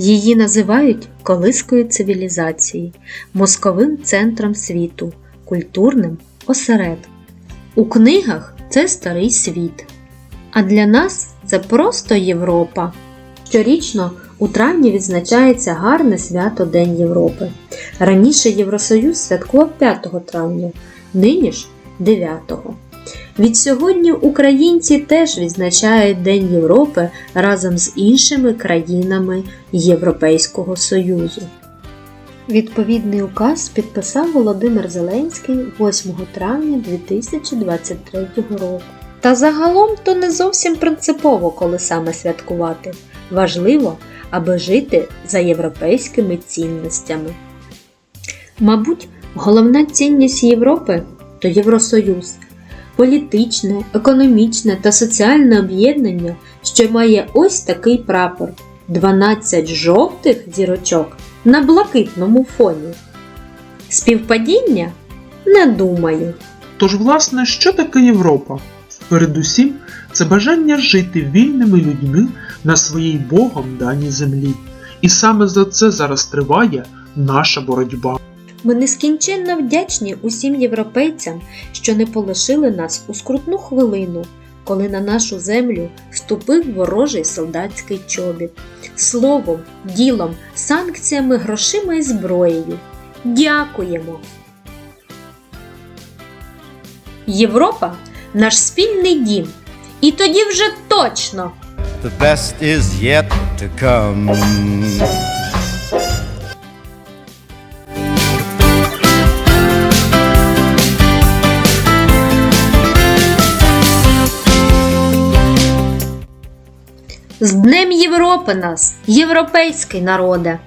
Її називають колискою цивілізації, мозковим центром світу, культурним осередком. У книгах це старий світ. А для нас це просто Європа. Щорічно у травні відзначається гарне свято День Європи. Раніше Євросоюз святкував 5 травня, нині ж 9. Від сьогодні українці теж відзначають День Європи разом з іншими країнами Європейського Союзу. Відповідний указ підписав Володимир Зеленський 8 травня 2023 року. Та загалом то не зовсім принципово, коли саме святкувати. Важливо, аби жити за європейськими цінностями. Мабуть, головна цінність Європи то Євросоюз, політичне, економічне та соціальне об'єднання, що має ось такий прапор 12 жовтих зірочок на блакитному фоні. Співпадіння? Не думаю. Тож, власне, що таке Європа? Передусім, це бажання жити вільними людьми на своїй Богом даній землі. І саме за це зараз триває наша боротьба. Ми нескінченно вдячні усім європейцям, що не полишили нас у скрутну хвилину, коли на нашу землю ступив ворожий солдатський чобіт. Словом, ділом, санкціями, грошима і зброєю. Дякуємо! Європа наш спільний дім. І тоді вже точно The best is yet to come. З Днем Європи нас, європейський народе!